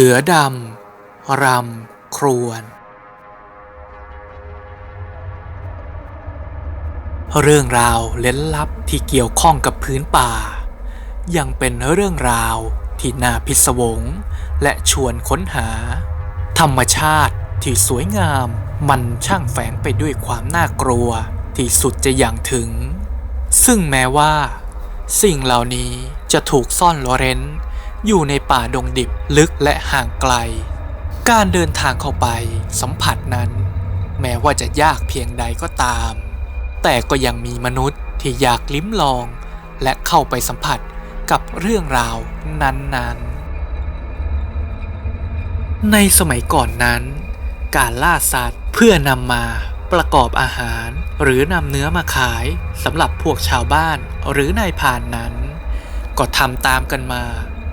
สือดำ รำ ครวน เรื่องราวเล้นลับที่เกี่ยวข้องกับพื้นป่า ยังเป็นเรื่องราวที่น่าพิศวง และชวนค้นหา ธรรมชาติที่สวยงามมันช่างแฝงไปด้วยความน่ากลัวที่สุดจะอย่างถึง ซึ่งแม้ว่า สิ่งเหล่านี้จะถูกซ่อนลอเร้น อยู่ในป่าดงดิบลึกและห่างไกล การเดินทางเข้าไปสัมผัสนั้น แม้ว่าจะยากเพียงใดก็ตาม แต่ก็ยังมีมนุษย์ที่อยากลิ้มลอง และเข้าไปสัมผัสกับเรื่องราวนั้นๆ ในสมัยก่อนนั้น การล่าสัตว์เพื่อนำมาประกอบอาหารหรือนำเนื้อมาขายสำหรับพวกชาวบ้านหรือนายพานนั้น ก็ทำตามกันมา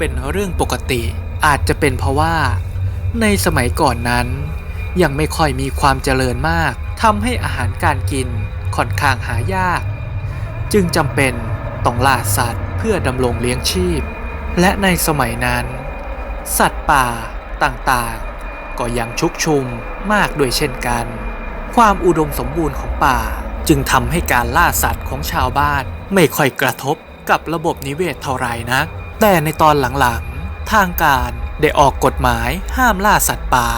เป็นเรื่องปกติ อาจจะเป็นเพราะว่า ในสมัยก่อนนั้น ยังไม่ค่อยมีความเจริญมากทำให้อาหารการกินค่อนข้างหายาก จึงจำเป็นต้องล่าสัตว์เพื่อดำรงเลี้ยงชีพ และในสมัยนั้น สัตว์ป่าต่างๆ ก็ยังชุกชุมมากด้วยเช่นกัน ความอุดมสมบูรณ์ของป่าจึงทำให้การล่าสัตว์ของชาวบ้านไม่ค่อยกระทบกับระบบนิเวศเท่าไหร่นัก แต่ในตอนหลังๆ ทางการได้ออกกฎหมายห้ามล่าสัตว์ป่า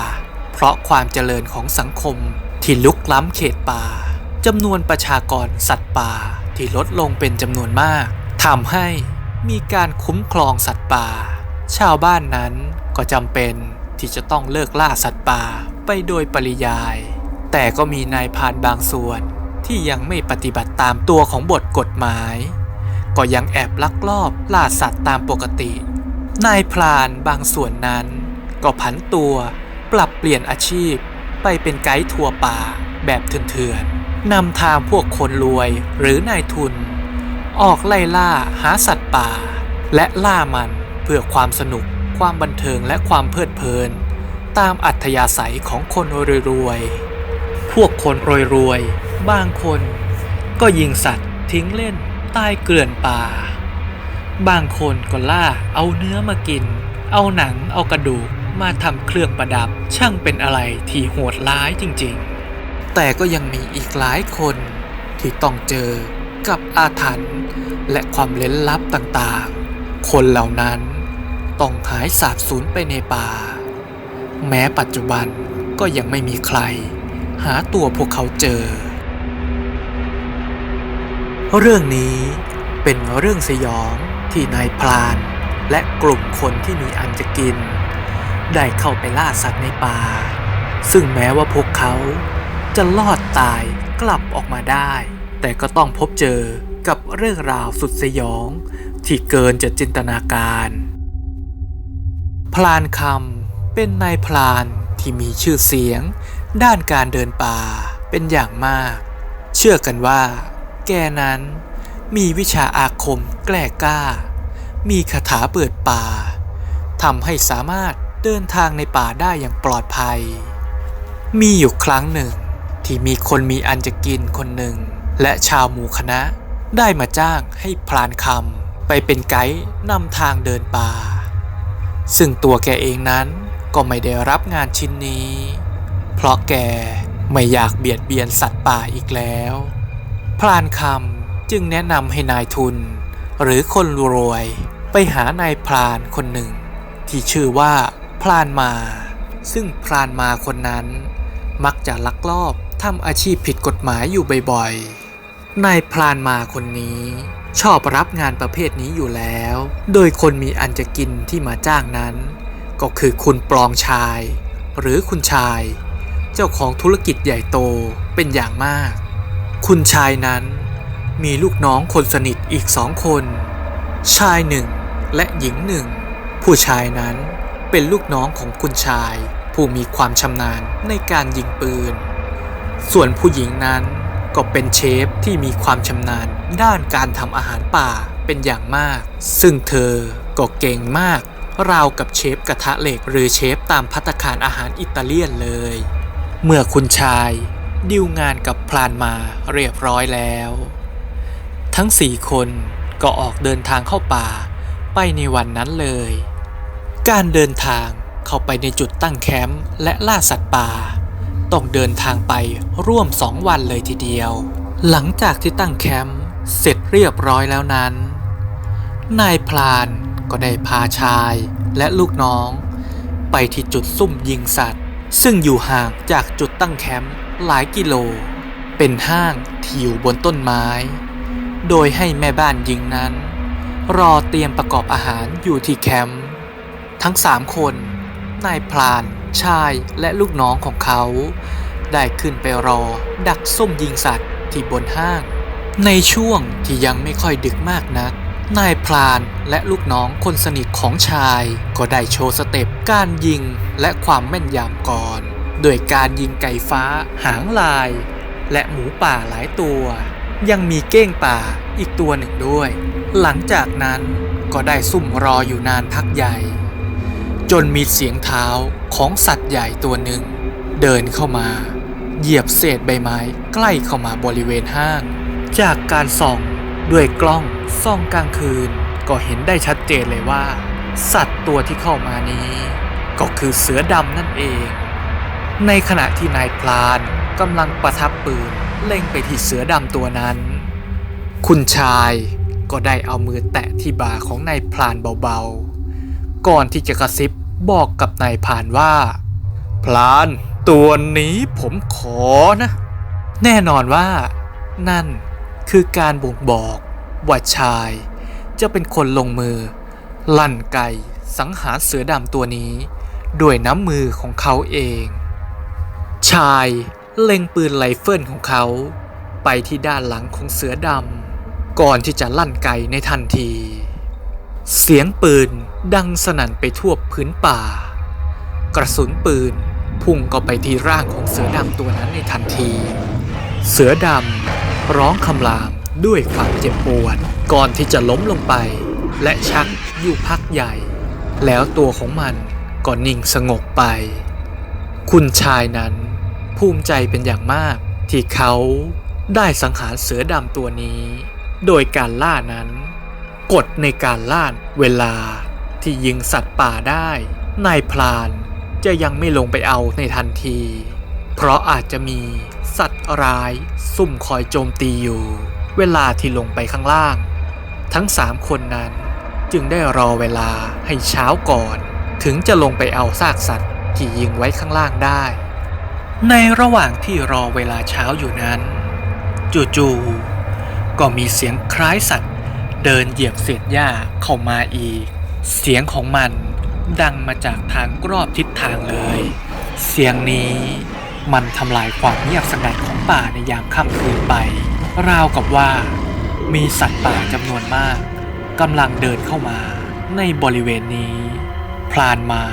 เพราะความเจริญของสังคมที่ลุกล้ำเขตป่าจำนวนประชากรสัตว์ป่าที่ลดลงเป็นจำนวนมากทำให้มีการคุ้มครองสัตว์ป่า ชาวบ้านนั้นก็จำเป็นที่จะต้องเลิกล่าสัตว์ป่าไปโดยปริยาย แต่ก็มีนายพรานบางส่วนที่ยังไม่ปฏิบัติตามตัวของบทกฎหมาย ก็ยังแอบลักลอบล่าสัตว์ตามปกติ นายพรานบางส่วนนั้น ก็ผันตัวปรับเปลี่ยนอาชีพ ไปเป็นไกด์ทัวร์ป่าแบบเถื่อนๆนำทางพวกคนรวยหรือนายทุน ออกไล่ล่าหาสัตว์ป่า และล่ามันเพื่อความสนุก ความบันเทิงและความเพลิดเพลิน ตามอัธยาศัยของคนรวยๆพวกคนรวยๆบางคนก็ยิงสัตว์ทิ้งเล่น ใต้เกลื่อนป่า บางคนก็ล่าเอาเนื้อมากิน เอาหนังเอากระดูกมาทำเครื่องประดับ ช่างเป็นอะไรที่โหดร้ายจริงๆ แต่ก็ยังมีอีกหลายคนที่ต้องเจอกับอาถรรพ์และความเล้นลับต่างๆ คนเหล่านั้นต้องหายสาบสูญไปในป่า แม้ปัจจุบันก็ยังไม่มีใคร หาตัวพวกเขาเจอ เรื่องนี้เป็นเรื่องสยองที่นายพราน และกลุ่มคนที่มีอันจะกิน ได้เข้าไปล่าสัตว์ในป่า ซึ่งแม้ว่าพวกเขาจะรอดตายกลับออกมาได้ แต่ก็ต้องพบเจอกับเรื่องราวสุดสยอง ที่เกินจะจินตนาการ พลานคำเป็นนายพลานที่มีชื่อเสียง ด้านการเดินป่าเป็นอย่างมาก เชื่อกันว่า แกนั้น มีวิชาอาคมแกล้กล้า มีคาถาเปิดป่าทำให้สามารถเดินทางในป่าได้อย่างปลอดภัย มีอยู่ครั้งหนึ่ง ที่มีคนมีอันจะกินคนหนึ่ง และชาวหมู่คณะได้มาจ้างให้พลานคำไปเป็นไกด์นำทางเดินป่า ซึ่งตัวแกเองนั้นก็ไม่ได้รับงานชิ้นนี้ เพราะแกไม่อยากเบียดเบียนสัตว์ป่าอีกแล้ว พลานคำจึงแนะนำให้นายทุน หรือคนรวย ไปหานายพรานคนหนึ่ง ที่ชื่อว่าพรานมา ซึ่งพรานมาคนนั้นมักจะลักลอบทำอาชีพผิดกฎหมายอยู่บ่อยๆ นายพรานมาคนนี้ ชอบรับงานประเภทนี้อยู่แล้ว โดยคนมีอันจะกินที่มาจ้างนั้น ก็คือคุณปลองชาย หรือคุณชาย เจ้าของธุรกิจใหญ่โตเป็นอย่างมาก คุณชายนั้นมีลูกน้องคนสนิทอีกสองคน ชายหนึ่งและหญิงหนึ่ง ผู้ชายนั้นเป็นลูกน้องของคุณชาย ผู้มีความชำนาญในการยิงปืน ส่วนผู้หญิงนั้นก็เป็นเชฟที่มีความชำนาญด้านการทำอาหารป่าเป็นอย่างมาก ซึ่งเธอก็เก่งมากราวกับเชฟกระทะเหล็กหรือเชฟตามพัตคารอาหารอิตาเลียนเลย เมื่อคุณชาย ดิวงานกับพลานมาเรียบร้อยแล้ว ทั้งสี่คนก็ออกเดินทางเข้าป่าไปในวันนั้นเลย การเดินทางเข้าไปในจุดตั้งแคมป์และล่าสัตว์ป่า ต้องเดินทางไปร่วมสองวันเลยทีเดียว หลังจากที่ตั้งแคมป์เสร็จเรียบร้อยแล้วนั้น นายพลานก็ได้พาชายและลูกน้อง ไปที่จุดซุ่มยิงสัตว์ ซึ่งอยู่ห่างจากจุดตั้งแคมป์หลายกิโล เป็นห้างที่อยู่บนต้นไม้ โดยให้แม่บ้านยิงนั้น รอเตรียมประกอบอาหารอยู่ที่แคมป์ทั้งสามคน นายพลาน ชายและลูกน้องของเขา ได้ขึ้นไปรอดักซุ่มยิงสัตว์ที่บนห้าง ในช่วงที่ยังไม่ค่อยดึกมากนัก นายพลานและลูกน้องคนสนิทของชาย ก็ได้โชว์สเต็ปการยิงและความแม่นยำก่อน โดยการยิงไก่ฟ้า หางลาย และหมูป่าหลายตัว ยังมีเก้งป่าอีกตัวหนึ่งด้วย หลังจากนั้นก็ได้ซุ่มรออยู่นานพักใหญ่ จนมีเสียงเท้าของสัตว์ใหญ่ตัวหนึ่ง เดินเข้ามา เหยียบเศษใบไม้ใกล้เข้ามาบริเวณห้าง จากการส่องด้วยกล้อง ส่องกลางคืนก็เห็นได้ชัดเจนเลยว่า สัตว์ตัวที่เข้ามานี้ ก็คือเสือดำนั่นเอง ในขณะที่นายพลานกำลังประทับปืนเล็งไปที่เสือดำตัวนั้น คุณชายก็ได้เอามือแตะที่บ่าของนายพลานเบาๆ ก่อนที่จะกระซิบบอกกับนายพลานว่า พลานตัวนี้ผมขอนะ แน่นอนว่า นั่นคือการบ่งบอก ว่าชายจะเป็นคนลงมือ ลั่นไกสังหารเสือดำตัวนี้ ด้วยน้ำมือของเขาเอง ชายเล็งปืนไรเฟิลของเขา ไปที่ด้านหลังของเสือดำก่อนที่จะลั่นไกในทันที เสียงปืนดังสนั่นไปทั่วพื้นป่า กระสุนปืนพุ่งเข้าไปที่ร่างของเสือดำตัวนั้นในทันที เสือดำร้องคำราม ด้วยความเจ็บปวดก่อนที่จะล้มลงไป และชักอยู่พักใหญ่ แล้วตัวของมันก็นิ่งสงบไป คุณชายนั้นภูมิใจเป็นอย่างมากที่เขาได้สังหารเสือดำตัวนี้ โดยการล่านั้น กฎในการล่าเวลาที่ยิงสัตว์ป่าได้นายพลานจะยังไม่ลงไปเอาในทันที เพราะอาจจะมีสัตว์ร้าย ซุ่มคอยโจมตีอยู่ เวลาที่ลงไปข้างล่าง ทั้งสามคนนั้นจึงได้รอเวลาให้เช้าก่อน ถึงจะลงไปเอาซากสัตว์ที่ยิงไว้ข้างล่างได้ ในระหว่างที่รอเวลาเช้าอยู่นั้น จู่ๆก็มีเสียงคล้ายสัตว์ เดินเหยียบเศษหญ้าเข้ามาอีก เสียงของมันดังมาจากทางรอบทิศทางเลย เสียงนี้มันทำลายความเงียบสงัดของป่าในยามค่ำคืนไป ราวกับว่า มีสัตว์ป่าจำนวนมากกำลังเดินเข้ามา ในบริเวณนี้ พลานมา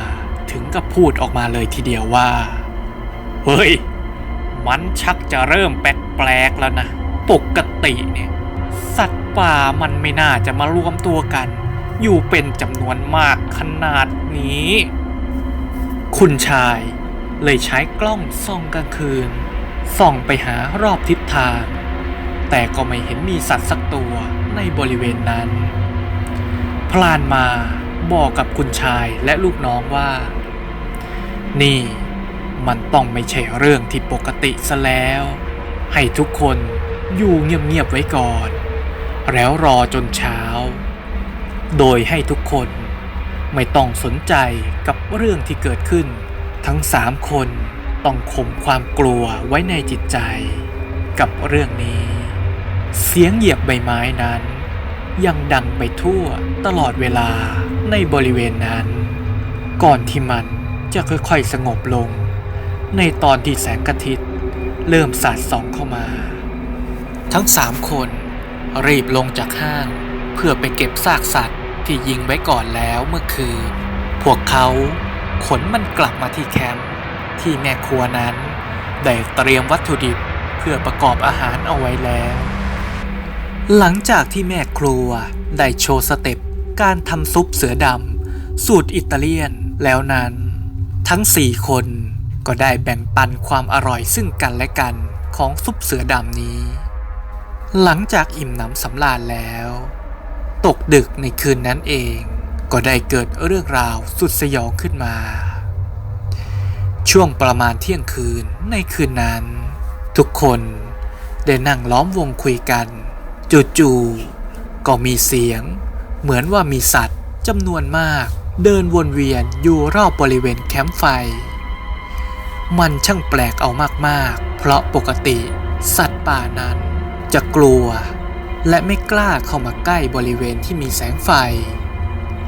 ถึงกับพูดออกมาเลยทีเดียวว่า เฮ้ย มันชักจะเริ่มแปลกๆแล้วนะ ปกติเนี่ย สัตว์ป่ามันไม่น่าจะมารวมตัวกัน อยู่เป็นจำนวนมากขนาดนี้ คุณชายเลยใช้กล้องส่องกลางคืน ส่องไปหารอบทิศทาง แต่ก็ไม่เห็นมีสัตว์สักตัวในบริเวณนั้น พลานมาบอกกับคุณชายและลูกน้องว่า นี่มันต้องไม่ใช่เรื่องที่ปกติซะแล้ว ให้ทุกคนอยู่เงียบๆไว้ก่อน แล้วรอจนเช้า โดยให้ทุกคนไม่ต้องสนใจกับเรื่องที่เกิดขึ้น ทั้งสามคนต้องข่มความกลัวไว้ในจิตใจ กับเรื่องนี้ เสียงเหยียบใบไม้นั้น ยังดังไปทั่วตลอดเวลาในบริเวณนั้น ก่อนที่มันจะค่อยๆสงบลง ในตอนที่แสงอาทิตย์เริ่มสาดส่องเข้ามา ทั้งสามคนรีบลงจากห้างเพื่อไปเก็บซากสัตว์ที่ยิงไว้ก่อนแล้วเมื่อคืน พวกเขาขนมันกลับมาที่แคมป์ที่แม่ครัวนั้น ได้เตรียมวัตถุดิบเพื่อประกอบอาหารเอาไว้แล้ว หลังจากที่แม่ครัวได้โชว์สเต็ปการทำซุปเสือดำสูตรอิตาเลียนแล้วนั้น ทั้งสี่คนก็ได้แบ่งปันความอร่อยซึ่งกันและกันของซุปเสือดำนี้ หลังจากอิ่มหนำสำราญแล้ว ตกดึกในคืนนั้นเอง ก็ได้เกิดเรื่องราวสุดสยองขึ้นมา ช่วงประมาณเที่ยงคืนในคืนนั้น ทุกคนได้นั่งล้อมวงคุยกัน จู่ๆก็มีเสียง เหมือนว่ามีสัตว์จำนวนมาก เดินวนเวียนอยู่รอบบริเวณแคมป์ไฟ มันช่างแปลกเอามากๆ เพราะปกติ สัตว์ป่านั้น จะกลัว และไม่กล้าเข้ามาใกล้บริเวณที่มีแสงไฟ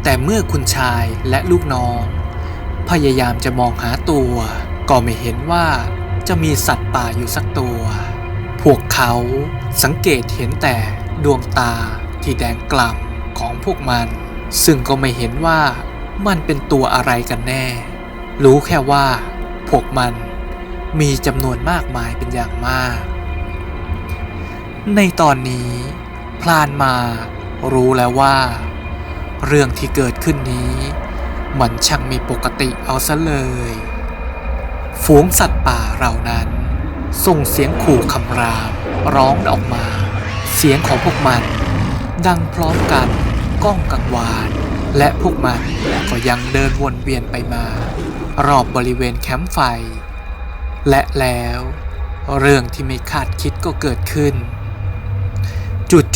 แต่เมื่อคุณชายและลูกน้อง พยายามจะมองหาตัว ก็ไม่เห็นว่าจะมีสัตว์ป่าอยู่สักตัว พวกเขา สังเกตเห็นแต่ดวงตาที่แดงกล่ำของพวกมัน ซึ่งก็ไม่เห็นว่ามันเป็นตัวอะไรกันแน่ รู้แค่ว่าพวกมันมีจำนวนมากมายเป็นอย่างมาก ในตอนนี้ พลานมารู้แล้วว่า เรื่องที่เกิดขึ้นนี้ มันช่างมีปกติเอาซะเลย ฝูงสัตว์ป่าเหล่านั้น ส่งเสียงขู่คำราม ร้องออกมา เสียงของพวกมัน ดังพร้อมกันก้องกังวาน และพวกมันก็ยังเดินวนเวียนไปมา รอบบริเวณแคมป์ไฟ และแล้ว เรื่องที่ไม่คาดคิดก็เกิดขึ้น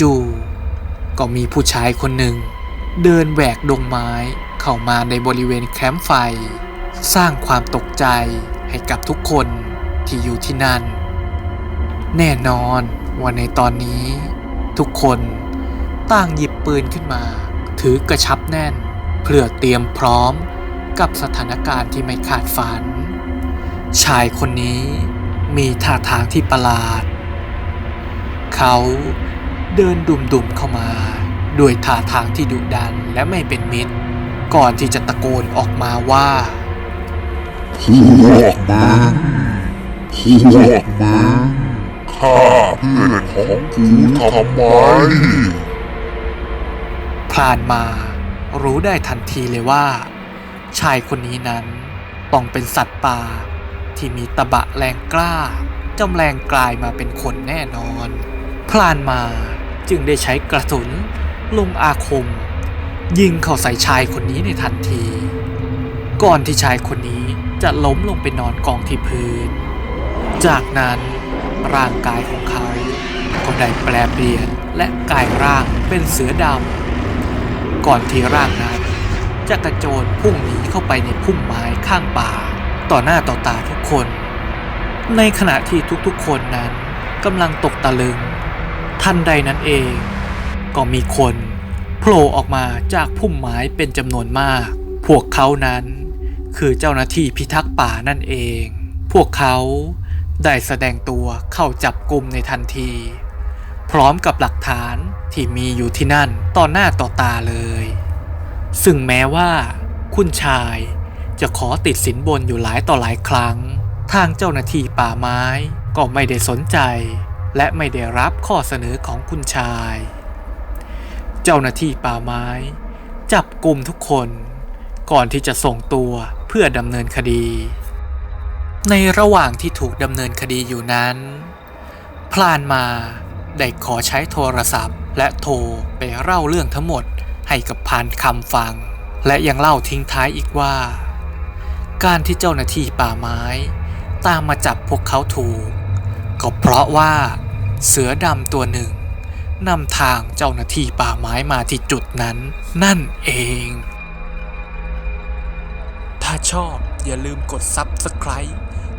จู่ๆก็มีผู้ชายคนหนึ่ง เดินแหวกดงไม้เข้ามาในบริเวณแคมป์ไฟ สร้างความตกใจให้กับทุกคนที่อยู่ที่นั่น แน่นอนว่าในตอนนี้ ทุกคนต่างหยิบปืนขึ้นมา ถือกระชับแน่น เพื่อเตรียมพร้อมกับสถานการณ์ที่ไม่คาดฝัน ชายคนนี้มีท่าทางที่ประหลาด เขาเดินดุมๆเข้ามาด้วยท่าทางที่ดุดันและไม่เป็นมิตร ก่อนที่จะตะโกนออกมาว่าพวกมันพวกมัน ฆ่าเพื่อนของกูทำไม พลานมารู้ได้ทันทีเลยว่า ชายคนนี้นั้นต้องเป็นสัตว์ป่าที่มีตะบะแรงกล้าจำแรงกลายมาเป็นคนแน่นอน พลานมาจึงได้ใช้กระสุนลงอาคม ยิงเข้าใส่ชายคนนี้ในทันที ก่อนที่ชายคนนี้จะล้มลงไปนอนกองที่พื้น จากนั้น ร่างกายของเขา ก็ได้แปลเปลี่ยนและกลายร่างเป็นเสือดำ ก่อนที่ร่างนั้นจะกระโจนพุ่งหนีเข้าไปในพุ่มไม้ข้างป่า ต่อหน้าต่อตาทุกคน ในขณะที่ทุกๆคนนั้นกำลังตกตะลึง ทันใดนั้นเอง ก็มีคนโผล่ออกมาจากพุ่มไม้เป็นจำนวนมาก พวกเขานั้นคือเจ้าหน้าที่พิทักษ์ป่านั่นเอง พวกเขา ได้แสดงตัวเข้าจับกลุ่มในทันที พร้อมกับหลักฐานที่มีอยู่ที่นั่นต่อหน้าต่อตาเลย ซึ่งแม้ว่า คุณชายจะขอติดสินบนอยู่หลายต่อหลายครั้ง ทางเจ้าหน้าที่ป่าไม้ก็ไม่ได้สนใจ และไม่ได้รับข้อเสนอของคุณชาย เจ้าหน้าที่ป่าไม้ จับกลุ่มทุกคน ก่อนที่จะส่งตัวเพื่อดำเนินคดี ในระหว่างที่ถูกดำเนินคดีอยู่นั้น พลานมาได้ขอใช้โทรศัพท์ และโทรไปเล่าเรื่องทั้งหมดให้กับพานคำฟัง และยังเล่าทิ้งท้ายอีกว่า การที่เจ้าหน้าที่ป่าไม้ ตามมาจับพวกเขาถูก ก็เพราะว่า เสือดำตัวหนึ่งนำทางเจ้าหน้าที่ป่าไม้มาที่จุดนั้น นั่นเอง ถ้าชอบอย่าลืมกด Subscribe